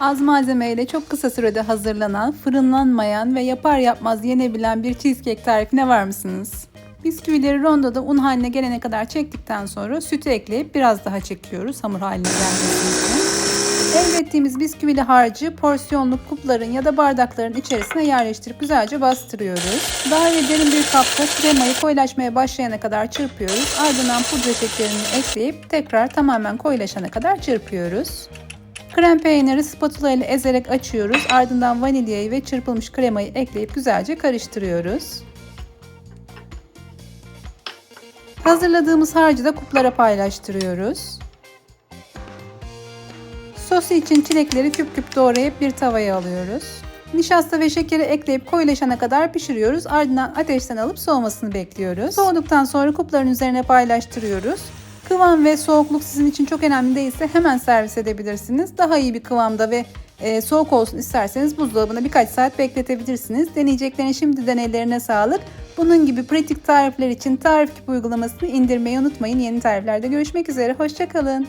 Az malzemeyle çok kısa sürede hazırlanan, fırınlanmayan ve yapar yapmaz yenebilen bir cheesecake tarifine var mısınız? Bisküvileri rondoda un haline gelene kadar çektikten sonra sütü ekleyip biraz daha çekiyoruz hamur haline gelmesi için. Elde bisküvili harcı porsiyonluk kupların ya da bardakların içerisine yerleştirip güzelce bastırıyoruz. Dar ve derin bir kapta kremayı koyulaşmaya başlayana kadar çırpıyoruz. Ardından pudra şekerini ekleyip tekrar tamamen koyulaşana kadar çırpıyoruz. Krem peyniri spatula ile ezerek açıyoruz. Ardından vanilyayı ve çırpılmış kremayı ekleyip güzelce karıştırıyoruz. Hazırladığımız harcı da kuplara paylaştırıyoruz. Sosu için çilekleri küp küp doğrayıp bir tavaya alıyoruz. Nişasta ve şekeri ekleyip koyulaşana kadar pişiriyoruz. Ardından ateşten alıp soğumasını bekliyoruz. Soğuduktan sonra kupların üzerine paylaştırıyoruz. Kıvam ve soğukluk sizin için çok önemli değilse hemen servis edebilirsiniz. Daha iyi bir kıvamda ve e, soğuk olsun isterseniz buzdolabında birkaç saat bekletebilirsiniz. Deneyeceklerin şimdiden ellerine sağlık. Bunun gibi pratik tarifler için tarif uygulamasını indirmeyi unutmayın. Yeni tariflerde görüşmek üzere. Hoşçakalın.